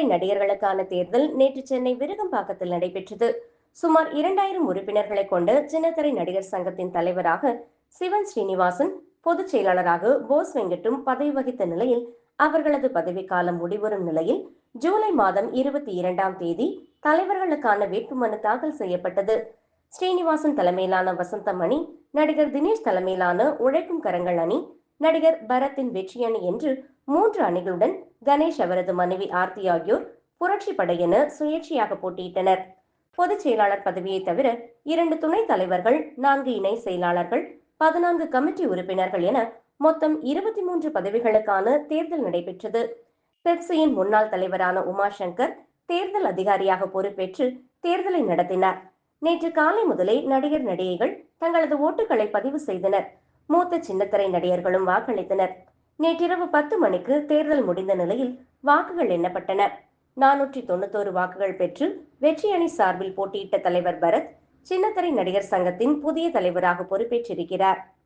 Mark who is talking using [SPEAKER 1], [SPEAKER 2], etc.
[SPEAKER 1] நடிகர்களுக்கான தேர்தல் நேற்று சென்னை விருகம்பாக்கத்தில் நடைபெற்றது. சுமார் இரண்டாயிரம் உறுப்பினர்களை கொண்ட சின்னத்திரை நடிகர் சங்கத்தின் தலைவராக சிவன் ஸ்ரீனிவாசன் பொதுச் செயலாளராக போஸ் வெங்கட்டும் பதவி வகித்த நிலையில் அவர்களது பதவிக்காலம் முடிவரும் நிலையில் ஜூலை மாதம் இருபத்தி இரண்டாம் தேதி தலைவர்களுக்கான வேட்புமனு தாக்கல் செய்யப்பட்டது. ஸ்ரீனிவாசன் தலைமையிலான வசந்தம் அணி நடிகர் தினேஷ் தலைமையிலான உழைக்கும் கரங்கள் அணி நடிகர் பரத்தின் வெற்றி அணி என்று மூன்று அணிகளுடன் கணேஷ் அவரது மனைவி ஆர்த்தி ஆகியோர் புரட்சி படையென சுயேட்சையாக போட்டியிட்டனர். பொதுச் செயலாளர் பதவியை தவிர இரண்டு துணைத் தலைவர்கள் நான்கு இணை செயலாளர்கள் பதினான்கு கமிட்டி உறுப்பினர்கள் என மொத்தம் இருபத்தி மூன்று பதவிகளுக்கான தேர்தல் நடைபெற்றது. பெப்சியின் முன்னாள் தலைவரான உமாசங்கர் தேர்தல் அதிகாரியாக பொறுப்பேற்று தேர்தலை நடத்தினார். நேற்று காலை முதலே நடிகர் நடிகைகள் தங்களது ஓட்டுகளை பதிவு செய்தனர். மூத்த சின்னத்திரை நடிகர்களும் வாக்களித்தனர். நேற்றிரவு பத்து மணிக்கு தேர்தல் முடிந்த நிலையில் வாக்குகள் எண்ணப்பட்டன. நானூற்றி தொண்ணூத்தோரு வாக்குகள் பெற்று வெற்றி அணி சார்பில் போட்டியிட்ட தலைவர் பரத் சின்னத்திரை நடிகர் சங்கத்தின் புதிய தலைவராக பொறுப்பேற்றிருக்கிறார்.